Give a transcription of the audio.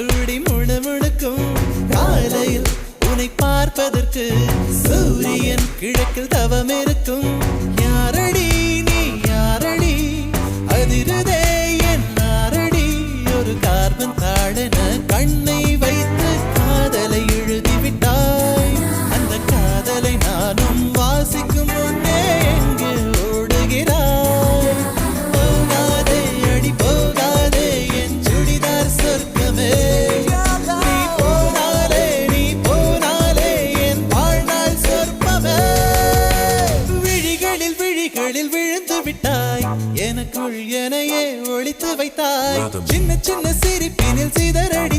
துள்ளி முணுமுணுக்கும் காலையில் உன்னை பார்ப்பதற்கு சூரியன் கிழக்கில் தவம் இருக்கும் விழிகளில் விழுந்து விட்டாய். எனக்குள் எனையே ஒழித்து வைத்தாய். சின்ன சின்ன சிரிப்பினில் சிதறடி